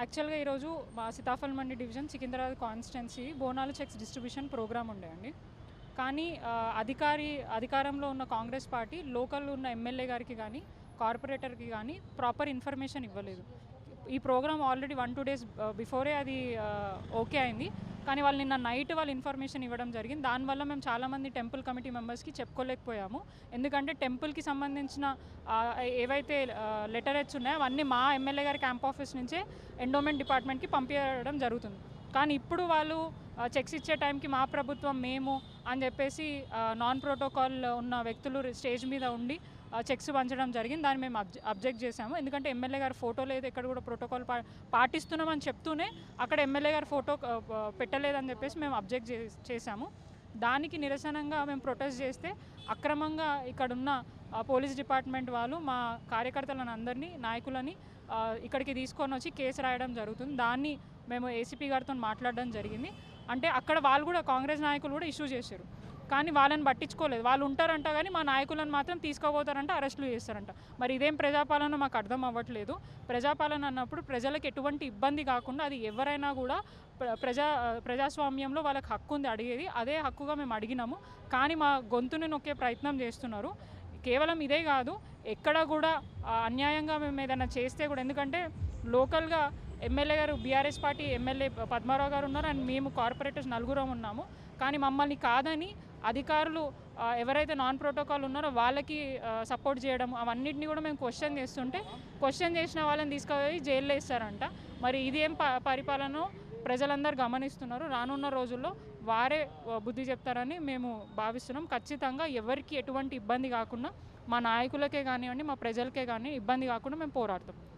యాక్చువల్గా ఈరోజు మా Sitaphal Mandi division Secunderabad constituency Bonalu cheques distribution program ఉండేయండి కానీ అధికారి అధికారంలో ఉన్న కాంగ్రెస్ పార్టీ లోకల్ ఉన్న ఎమ్మెల్యే గారికి కానీ కార్పొరేటర్కి కానీ ప్రాపర్ ఇన్ఫర్మేషన్ ఇవ్వలేదు. ఈ program already one two days before అది ఓకే అయింది. కానీ వాళ్ళు నిన్న నైట్ వాళ్ళు ఇన్ఫర్మేషన్ ఇవ్వడం జరిగింది. దానివల్ల మేము చాలామంది టెంపుల్ కమిటీ మెంబర్స్కి చెప్పుకోలేకపోయాము. ఎందుకంటే టెంపుల్కి సంబంధించిన ఏవైతే లెటర్ హెచ్ ఉన్నాయో అవన్నీ మా ఎమ్మెల్యే గారి క్యాంప్ ఆఫీస్ నుంచే ఎండోమెంట్ డిపార్ట్మెంట్కి పంపించడం జరుగుతుంది. కానీ ఇప్పుడు వాళ్ళు చెక్స్ ఇచ్చే టైంకి మా ప్రభుత్వం మేము అని చెప్పేసి నాన్ ప్రోటోకాల్ ఉన్న వ్యక్తులు స్టేజ్ మీద ఉండి చెక్స్ పంచడం జరిగింది. దాన్ని మేము అబ్జెక్ట్ చేశాము. ఎందుకంటే ఎమ్మెల్యే గారి ఫోటో లేదు. ఎక్కడ కూడా ప్రోటోకాల్ పా పాటిస్తున్నామని చెప్తూనే అక్కడ ఎమ్మెల్యే గారి ఫోటో పెట్టలేదని చెప్పేసి మేము అబ్జెక్ట్ చే చేశాము. దానికి నిరసనంగా మేము ప్రొటెస్ట్ చేస్తే అక్రమంగా ఇక్కడున్న పోలీస్ డిపార్ట్మెంట్ వాళ్ళు మా కార్యకర్తలను అందరినీ నాయకులని ఇక్కడికి తీసుకొని వచ్చి కేసు రాయడం జరుగుతుంది. దాన్ని మేము ఏసీపీ గారితో మాట్లాడడం జరిగింది. అంటే అక్కడ వాళ్ళు కూడా కాంగ్రెస్ నాయకులు కూడా ఇష్యూ చేశారు. కానీ వాళ్ళని పట్టించుకోలేదు. వాళ్ళు ఉంటారంట కానీ మా నాయకులను మాత్రం తీసుకోబోతారంట అరెస్టులు చేస్తారంట. మరి ఇదేం ప్రజాపాలన మాకు అర్థం అవ్వట్లేదు. ప్రజాపాలన అన్నప్పుడు ప్రజలకు ఎటువంటి ఇబ్బంది కాకుండా అది ఎవరైనా కూడా ప్ర- ప్రజా ప్రజాస్వామ్యంలో వాళ్ళకి హక్కు ఉంది అడిగేది. అదే హక్కుగా మేము అడిగినాము. కానీ మా గొంతుని నొక్కే ప్రయత్నం చేస్తున్నారు. కేవలం ఇదే కాదు ఎక్కడ కూడా అన్యాయంగా మేము ఏదైనా చేస్తే కూడా ఎందుకంటే లోకల్గా ఎమ్మెల్యే గారు బీఆర్ఎస్ పార్టీ ఎమ్మెల్యే పద్మారావు గారు ఉన్నారు. అండ్ మేము కార్పొరేటర్స్ నలుగురం ఉన్నాము. కానీ మమ్మల్ని కాదని అధికారులు ఎవరైతే నాన్ ప్రోటోకాల్ ఉన్నారో వాళ్ళకి సపోర్ట్ చేయడం అవన్నిటిని కూడా మేము క్వశ్చన్ చేస్తుంటే క్వశ్చన్ చేసిన వాళ్ళని తీసుకుపోయి జైల్లో వేస్తారంట మరి ఇది ఏం ప పరిపాలన ప్రజలందరూ గమనిస్తున్నారు. రానున్న రోజుల్లో వారే బుద్ధి చెప్తారని మేము భావిస్తున్నాం. ఖచ్చితంగా ఎవరికి ఎటువంటి ఇబ్బంది కాకుండా మా నాయకులకే కానివ్వండి మా ప్రజలకే కానీ ఇబ్బంది కాకుండా మేము పోరాడతాం.